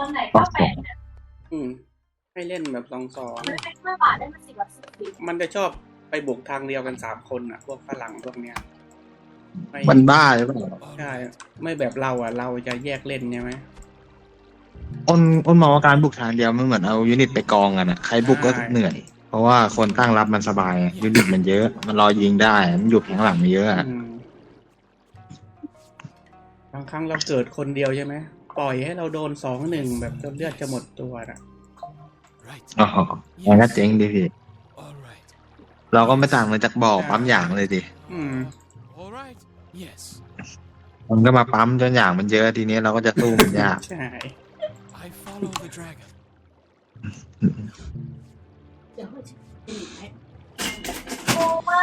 คนไหนก็แปดเนี่ยอืม ให้เล่นแบบสองสองไม่เป็นเมื่อบาทได้มาสิบกับสิบสี่มันจะชอบไปบุกทางเดียวกันสามคนอะ พวกฝรั่งพวกเนี้ยไม่มันบ้าหรือเปล่าใช่ ไม่แบบเราอะ เราจะแยกเล่นใช่ไหมอ้นอ้นมองว่าการบุกทางเดียวมันเหมือนเอายูนิตไปกองกันอะใครบุกก็ใช่เหนื่อย เพราะว่าคนตั้งรับมันสบายยูนิตมันเยอะ มันรอยิงได้ มันอยู่แผงหลังมันเยอะอะอืมบางครั้งเราเกิดคนเดียวใช่ไหม ปล่อยให้เราโดนสองหนึ่งแบบจนเลือดจะหมดตัวน่ะ Right. อ๋องั้นก็เจ๊งดิพี่ All right. เราก็ไม่ต่างเหมือนจากบ่อปั๊มอย่างเลยดิอืม All right. Yes. มันก็มาปั๊มจนอย่างมันเยอะทีนี้เราก็จะสู้มันยากใช่ I follow the dragon. เดี๋ยวมันจะดีไหมโอ้ว่า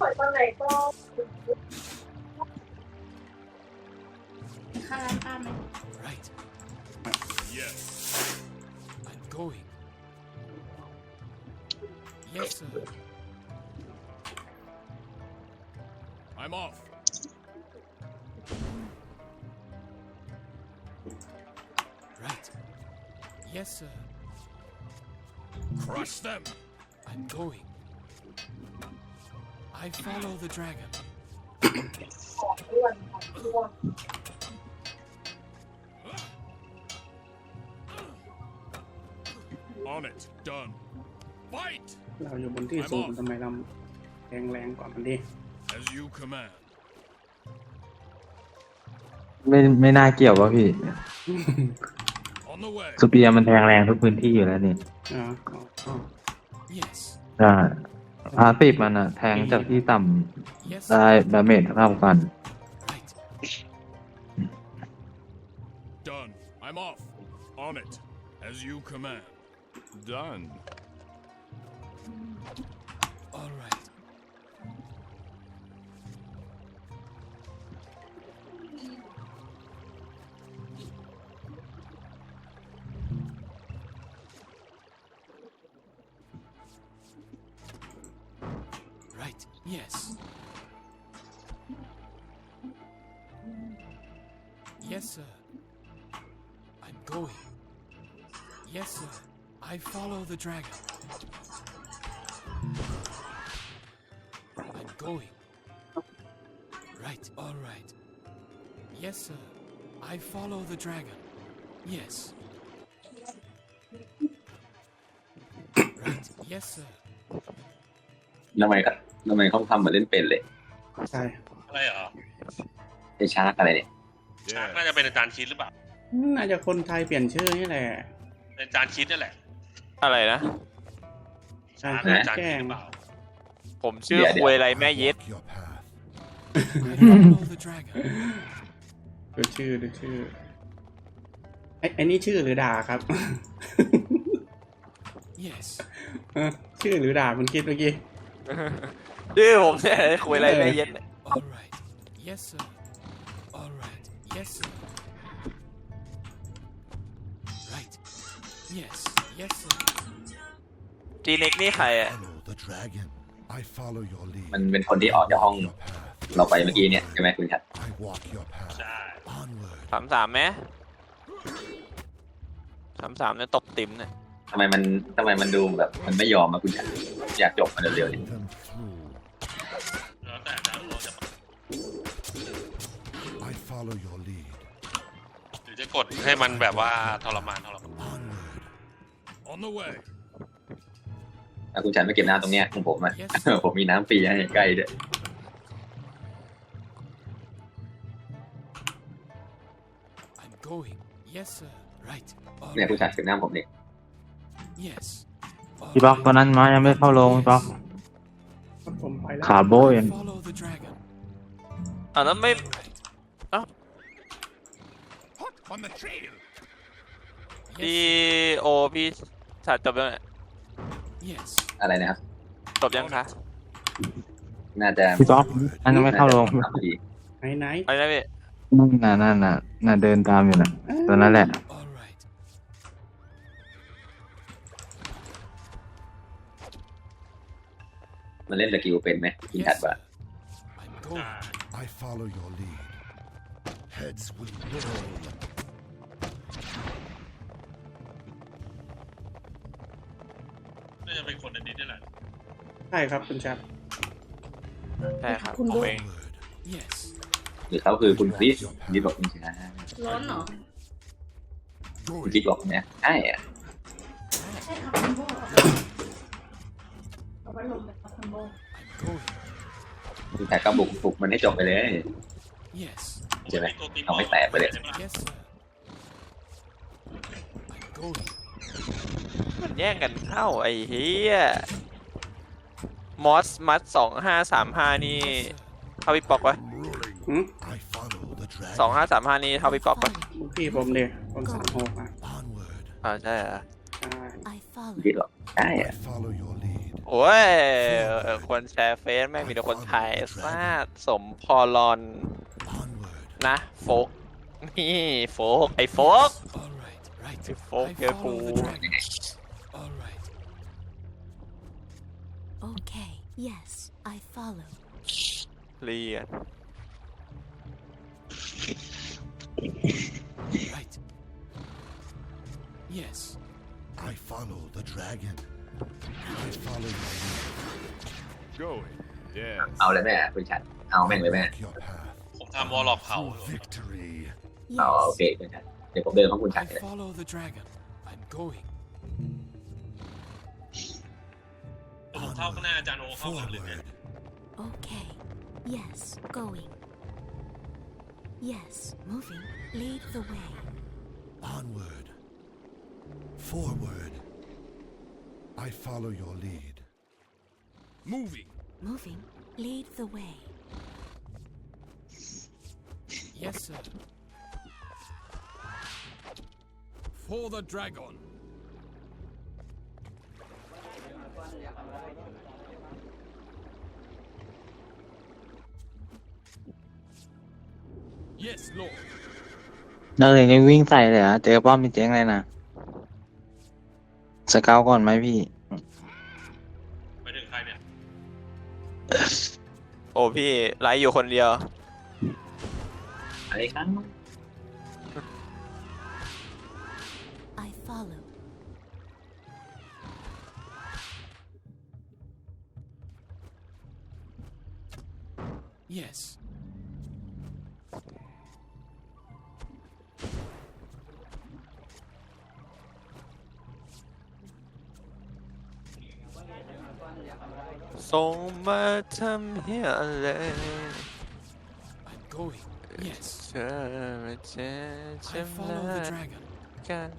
ปล่อยตอนไหนก็ค่าร้านป้าไหม Right. Yes. I'm going. Yes, sir. I'm off. Right. Yes, sir. Crush them. I'm going. I follow the dragon. On it. Done. Fight เราอยู่บนที่สูงทำไมเราแรงแรงๆกว่ามันดิ as you command. ไม่ไม่น่าเกี่ยววะพี่ On the way. สเปียร์มันแทงแรงทุกพื้นที่อยู่แล้วนี่อ๋ออ๋ออ๋อ Yes. ใช่พาสิบมันอะแทงจากที่ต่ Yes, ำได้ sir. ดาเมจเท่ากัน Right. Done. I'm off. On it. As you command. Done. The dragon. I'm going. Right, all right. Yes, sir. I follow the dragon. Yes. Right, yes, sir. ทำไมครับทำไมเขาทำเหมือนเล่นเป็นเลยใช่อะไรเหรอไอชาร์กอะไรเนี่ยชาร์กน่าจะเป็นอาจารย์คิดหรือเปล่าน่าจะคนไทยเปลี่ยนชื่อนี่แหละ เป็นอาจารย์คิดนั่นแหละ อะไรนะ ใช่ชาร์กเพื่ออาจารย์แกล้คิดงหรือเปล่าผมชื่อคุยอะไรแม่เย็ด Your path. I follow the dragon. ดูชื่อดูชื่อไอ้ไอ้นี่ชื่อหรือด่าครับ Yes. เออชื่อหรือด่าคุณคิดเมื่อกี้ ชื่อผมเนี่ยคุยอะไรแม่เย็ดเนี่ย All right. Yes, sir. All right. Yes, sir. Right. Yes. Yes, sir. จีเน็กนี่ใครอะ Follow the dragon. I follow your lead. มันเป็นคนที่ออกจากห้อง Your path. เราไปเมื่อกี้เนี่ยใช่ไหมคุณชัด I walk your path. ใช่ Onward. สามสามไหมสามสามเนี่ยตบติ๋มเนี่ยทำไมมันทำไมมันดูแบบมันไม่ยอมมาคุณชัดอยากจบมันเร็วๆดิ Them through. แล้วแต่อาจารย์เราจะ I follow your lead. หรือจะกดให้มันแบบว่าทรมานทรมาน Onward. On the way. ถ้าคุณชัดไม่เก็บน้ำตรงเนี้ยของผมอะ ผมมีน้ำฟรีให้ใกล้ด้วย I'm going. Yes, sir. Right. All เนี่ยคุณ right. ชัดเก็บน้ำผมเนี่ย Yes. All พี่บล็อก right. ตอนนั้นมายังไม่เข้าลงพี่บล็อกครับผมไปแล้วขาโบย I follow the dragon. อ่านั้นไม่ Hot on the trail. พี่ Yes. โอพี่ สัตว์จบยังเนี่ย Yes. อะไรนะครับ จบยังคะน่าจะพี่บล็อกอันยังไม่เข้าลงน่าจะทำดีไหนไหนอะไรนะพี่นั่นน่ะนั่นน่ะน่ะเดินตามอยู่น่ะตอนนั้นแหละ All right. มันเล่นสกิลเป็นไหมคุณชัด Yes, ว่า sir. I'm going. I follow your lead. Heads will roll. จะเป็นคนในนี้นี่แหละใช่ครับคุณแชมป์ใช่ครับคุณผมบุ๊กเอง Yes. หรือเขาคือคุณคริสนี่บอกไม่ใช่ร้อนเหรอคุณคริสบอกเนี่ยใช่อะใช่ครับคุณโบเอาไว้ลงเลยครับคุณโบ I'm going. คุณแต่ก็บุกบุกมันให้จบไปเลย Yes. ใช่ไหมตัวตีเอาไม่แตกไปเลย Yes, sir. I'm going. มันแย่งกันเข้าไอ้เฮียมอสมัดสองห้าสามห้านี่ Yes, sir. เท่าพี่ปอกวะหืม I follow the dragon. สองห้าสามห้านี่เท่าพี่ปอกวะลูกพี่ผมเนี่ยคนสามหกอะ Onward. อ่าใช่เหรอใช่ I follow คริสบอกใช่ I อะ follow your lead. โอ้ยเออคนแชร์เฟซแม่งมีแต่คนไทยซาดสมพอลอน Onward. นะโฟกนี่โฟกไอ้โฟก All right, right. Cái phố I kia follow phù. the yes I follow เรียน Right. Yes. I follow the dragon. I follow your lead. Going. Yes. เอาเลยแม่คุณชัดเอาแม่งเลยแม่ Walk your path. ผมทำวอลล็อกเผา To victory. เอาโอ yes เคคุณชัดเดี๋ยวผมเดินเข้าคุณชัด I เลย follow the dragon. I'm going. เท่าข้างหน้าอาจารย์โอเข้ามาเลยเนี่ย Forward. okay yes going yes moving lead the way Onward. Forward. I follow your lead. Moving. moving lead the way Yes, sir. For the dragon. Yes, Lord. นักเรียนยังวิ่งใส่เลยเหรอะเจอป้อมมีเจ๊งเลยนะสเกลก่อนไหมพี่ ไปถึงใครเนี่ย โอ้พี่ไลฟ์อยู่คนเดียว อะไรครั้ Yes. ส่งมาทำเฮียอะไร I'm going. Yes. เธอมาเจอ I ฉัน follow the รัก dragon. กัน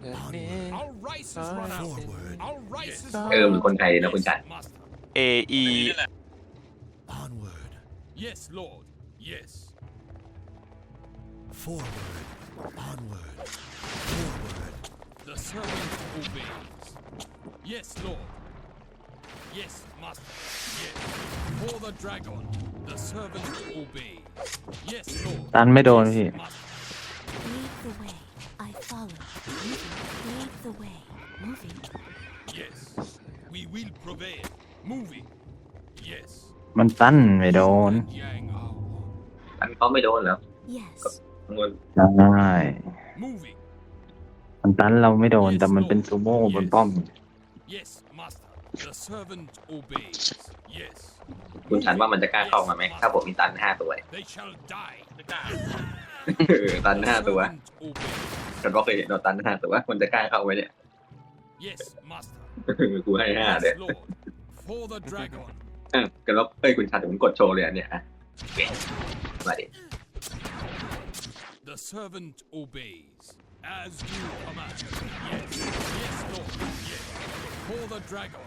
แบบนี้ Our rice is run out. Forward. Our rice is เออเหมือนคนไทยนะคุณชัด Master. A E Yes, Lord. Yes. Forward. Onward. Forward. The servant obeys. Yes, Lord. Yes, Master. Yes. For the dragon. The servant obeys. Yes, Lord. ตันไม่โดนพี่ Master. lead the way I follow moving lead the way moving Yes. We will prevail. Moving. Yes. มันตันไม่โดน Yang are one. อันเขาไม่โดนเหรอ yes ข้างบนใช่ Moving. มันตันเราไม่โดนแต่มันเป็นซูโม่บนป้อม Yes, Master. The servant obeys. Yes. คุณชันว่ามันจะกล้าเข้ามาไหมถ้าผมมีตันห้าตัว They shall die. ไม่กล้าเออตันห้าตัว Servant obeys. ฉันก็เคยเห็นเราตันห้าตัวมันจะกล้าเข้าไหมเนี่ย Yes, Master. กูให้ห้าเลย Yes, Lord. For the dragon. อะกันแล้วเอ้ยคุณชันผมกดโชว์เลยอันเนี่ยอะมาดิ The servant obeys. As you command. Yes. Yes, Lord. Yes. For the dragon.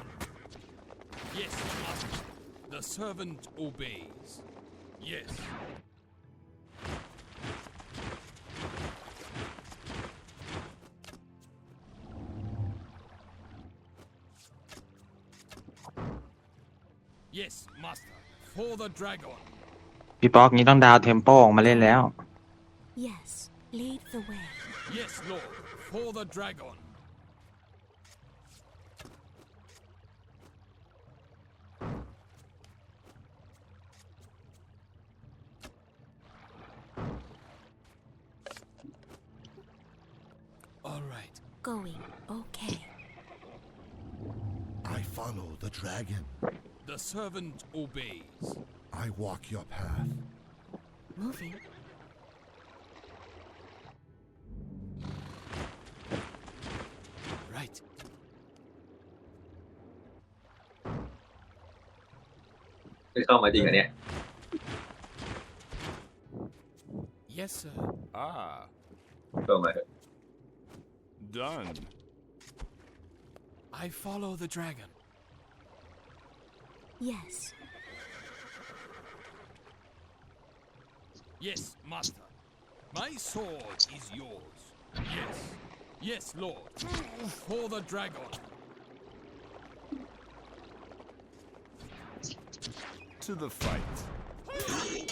Yes, Master. The servant obeys. Yes, พี่ป๊อกนี้ต้องดาวเทมโปออกมาเล่นแล้ว yes lead the way Yes, Lord. For the dragon. All right. going okay follow the dragon. The servant obeys. I walk your path. Moving. Right. Yes, sir. Ah. Done. I follow the dragon. Yes. Yes, master. My sword is yours. Yes. Yes, lord. For the dragon. To the fight.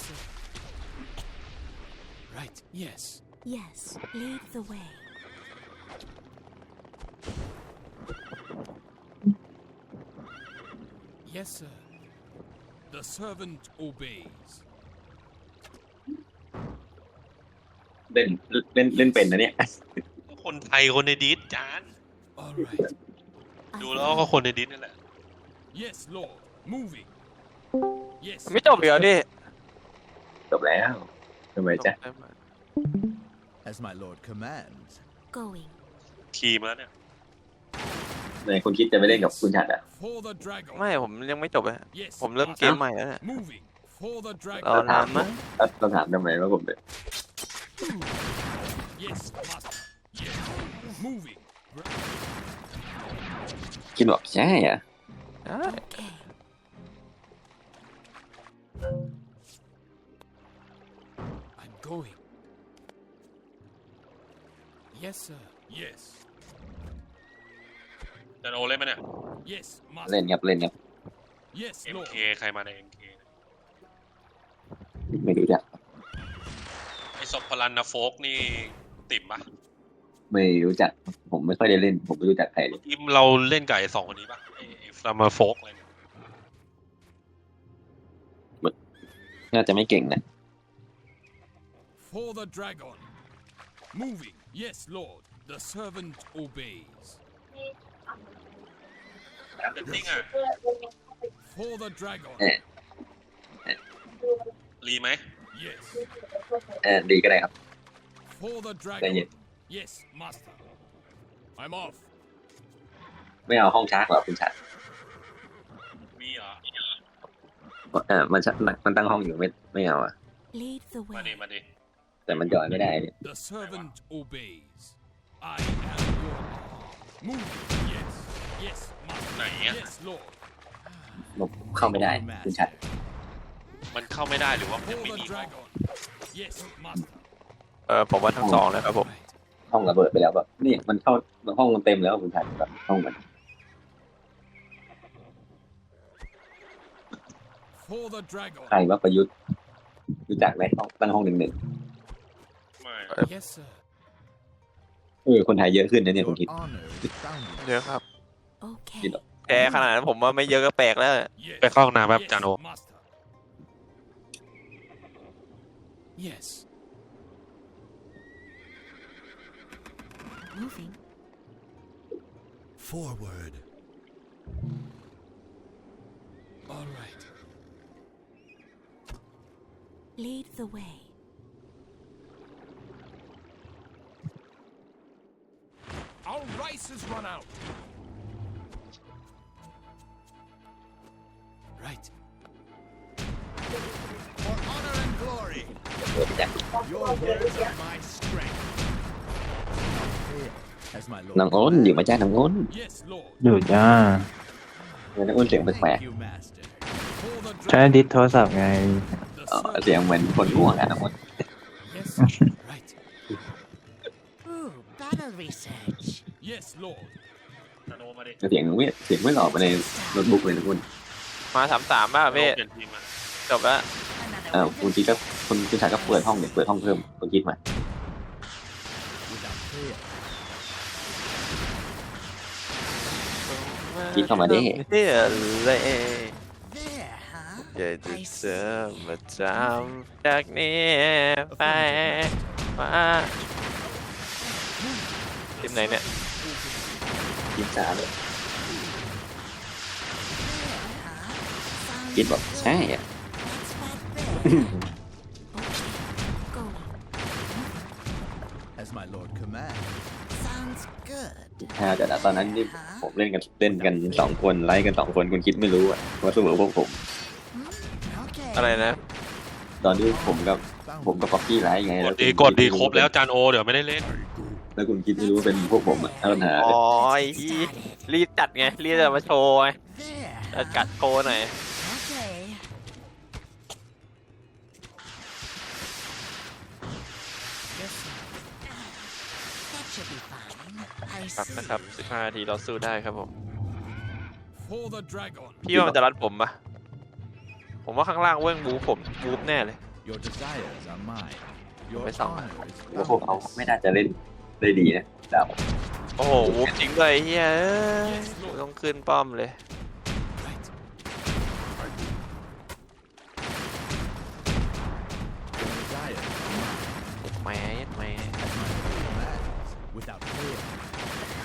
Yes. Yes, sir. Right. Yes. Yes. Lead the way. Yes, sir. The servant obeys. เล่นเล่นเล่นเป็นนะเนี่ย คนไทยคนในดิสจาน All right. I ดูแล้วก็คนในดิสนั่นแหละ Yes, lord. Moving. Yes. ไม่จบอีกเหรอพี่ จบแล้วทำไมจ๊ะ as my lord commands. Going. ทีมแล้วเนี่ยไหนคุณคิดจะไปเล่นกับคุณฉัดอะ For the dragon. ไม่ผมยังไม่จบเลย Yes. ผมเริ่มเกมใหม่แล้วเนี่ย Moving. For the รอ dragon. นานมั้งแล้วเราถามทำไมว่าผมเป็น Yes, master. Yes. Moving. คิดบอกใช่อะ ได้ Okay. Going. Yes, sir. Yes. จันโอเล่นไหมเนี่ย Yes, เล่น master. ครับเล่นครับ Yes, lord. MK ใครมาใน MK ไม่รู้จักไอศพพลันนะโฟกนี่ติ่มปะไม่รู้จัก ผมไม่ค่อยได้เล่น ผมไม่รู้จักใครเลยทีมเราเล่นกับไอสองคนนี้ปะไอฟลามาโฟกอะไรเนี่ยน่าจะไม่เก่งนะ For the dragon. Moving. Yes, lord. The servant obeys. เดนติ้งอะ For the dragon. เออรีไหม Yes. เออดีก็ได้ครับ For the Dang dragon. it. Yes, master. I'm off. ไม่เอาห้องชาร์กหรอคุณชัดมีเหรอ เออมันชัดมันตั้งห้องอยู่ไม่ไม่เอาอะ Lead the มาดิ way. มาดิ แต่มันจอยไม่ได้เนี่ย The servant obeys. I am your moving. Yes. Yes, master. ไหนอะ Yes, lord. ผมเข้าไม่ได้คุณชัดมันเข้าไม่ได้หรือว่ามันยั For งไม่ the มี dragon. Yes, master. เออผมว่าทั้งสองเลยครับผม Right. ห้องระเบิดไปแล้วแบบนี่มันเข้าห้องมันเต็มแล้วคุณชัดแบบห้องมัน For the dragon. ใครว่าประยุทธ์รู้จักไหมห้องตั้งห้องหนึ่งหนึ่งไม่ Yes, sir. เออคนไทยเยอะขึ้นนะเนี่ยคุณ Your คิด honor is boundless. เยอะครับ Okay. Did- แพ้ขนาดนั้นผมว่าไม่เยอะก็แปลกแล้ว Yes. ไปเข้าห้องน้ำแบบ Yes, จานโอ master. Yes. Moving. Forward. All right. Lead the way. out. Right. For honor and glory. Your words are my strength. As my lord. Ốn, mà cha ốn. Yes, lord. Được nha. Người nó ôn chuyện thật khỏe. You, đi thôi sao ngày. Ờ, thì mình còn uống à mình. Yes, right. Ooh, battle research. Yes, Lord. จานโอมาดิเสียงไม่เสียงไม่หล่อมาในโน้ตบุ๊กเลยน้องอ้นมาสามสามป่ะจานโอพี่เปลี่ยนทีมมาจบแล้ว Another อ้าว weapon คุณคิดก็คุณคุณชายก็เปิดห้องเนี่ยเปิดห้องเพิ่มคุณคิดมา Without fail. คิดเข้ามาดิเฮ้ยเลย There. อยากจะเจอมาจำจากนี้ไปมาทีมไหนเนี่ย ทีมสามเลยคิดบอกใช่อะ As my lord commands. ถ้าแต่ตอนนั้นนี่ผมเล่นกันเล่นกันสองคนไล่กันสองคนคุณคิดไม่รู้อะว่าเสมอพวกผม อะไรนะ ตอนนี้ผมกับผมกับป๊อกกี้ไล่ไงกแล้ดวดีคุณกดดีไม่ครบแล้วจานโอ เดี๋ยวไม่ได้เล่น แล้วคุณคิดไม่รู้ว่าเป็นพวกผมอะเอาปัญหาอ๋เลยอไอ้ที่รีบจัดไง รีบจะมาโชว์ไงจะกัดโชว์หน่อยครับนะครับ 15นาทีเราสู้ได้ครับผม For the dragon. พี่ว่ามันจะรัดผมปะผมว่าข้างล่างเว้งบูผมบูฟแน่เลย Your desires are mine. Your Mấy xong à? honor is ว่าพวกเขา boundless. ไม่น่าจะเล่น ได้ดีนะดาวโอ้โหบูฟจริงด้วยไอ้เฮียเอ้ยกูต้องขึ้นป้อมเลย Right. Your desires are mine. แหม่แหม่ As my lord commands. Without fail.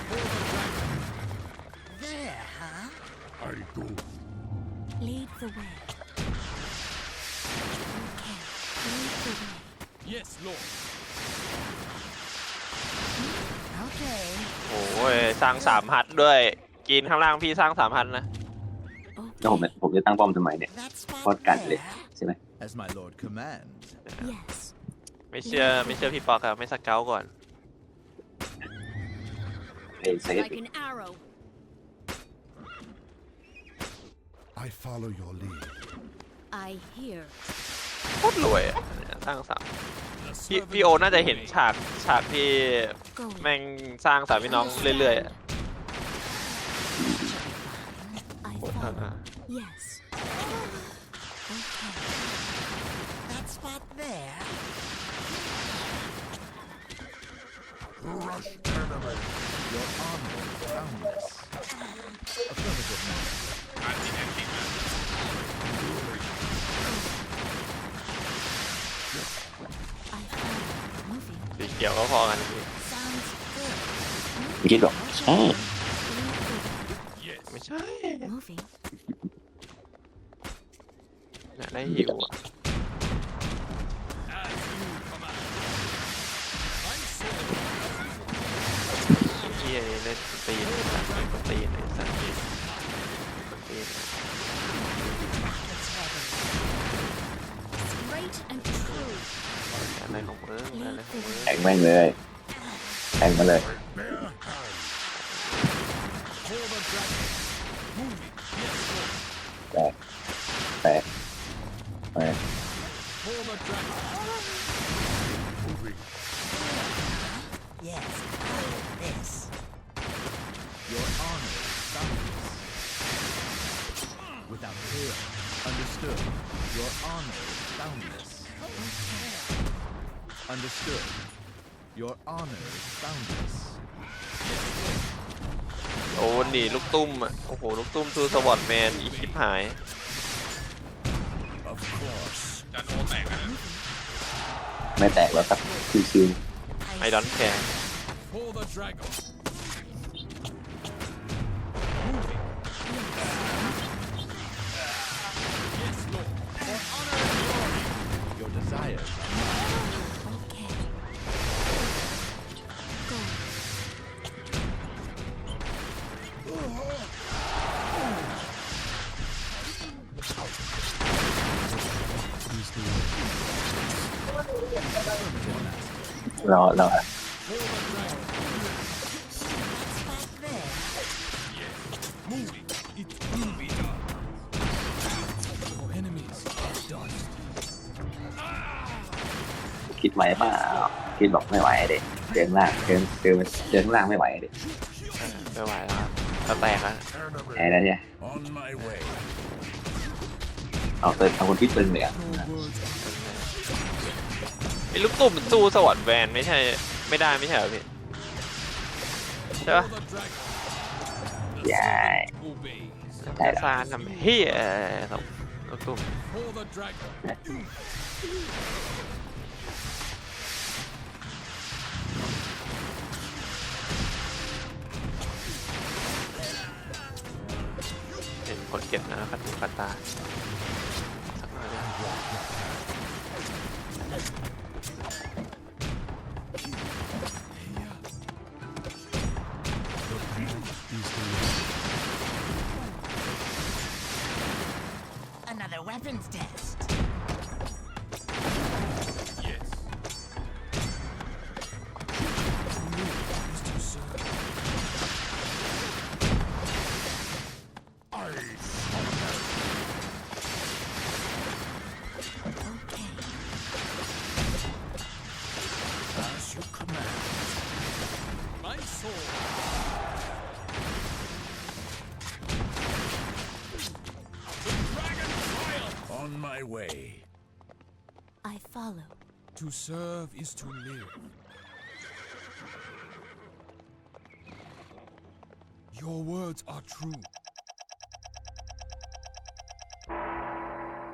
For the dragon. I do. Lead the way. Okay, lead the way. Yes, Lord. โอ้ย สร้างสามฮัทด้วยกินข้างล่างพี่สร้างสามฮัทนะแล้วผมผมจะตั้งป้อมทำไมเนี่ย โคตรกันเลย ใช่ไหม As my lord commands. Yes. ไม่เชื่อไม่เชื่อพี่ปอกอะไม่สเกลก่อนเพลย์เซฟ Like an arrow. I follow your lead. I hear. โคตรรวยอะเนี่ยสร้างสาม The พี่พี่โอน่าจะเห็นฉากฉากที่แม่งสร้างสามพี่น้องเรื่อยๆ ขียวก็พอกันพี่คิดบอกใช่ Lead Yes. ไม่ใช่ the way. Moving. อยากได้หิวอะ As you command. I'm sorry. ที่เล่นสตรีนสัตว์สตรีนไอ้สัตว์สตรีน Straight and true. อะไรของมึงอะไรของมึง แข่งแม่งเลยแข่งมาเลย Your honor is boundless. โอ้หนีลูกตุ้มอะ โอ้โห ลูกตุ้มทูสวอตแมน อีคิปหาย Of course. จานโอแตกนะไม่แตกแล้วครับ ชิวไอดอนแคร์ For the dragon. รอรอ That spot there. Moving. It will be done. Your enemies are dust. คิดไหวเปล่าคิดบอกไม่ไหวเด็กเดินล่างเดินเดินเดินล่างไม่ไหวเด็กไม่ไหวแล้วครับก็แตกแล้วแพ้แล้วเนี่ย On my way. เอาเติมเอาคนที่ตึงเลยอะไอ้ลูกตุ่มมันสู้สวอตแวนไม่ใช่ ไม่ได้ไม่ใช่เหรอพี่ใช่ปะใช่ Obeys. ใช่แค่ซานทำเฮียลูกตุ่ม For the dragon. เห็นคนเก็บนะคัดหูคัดตาสักหน่อยเลย Is the 'Another weapons test. Way. I follow. To serve is to live. Your words are true.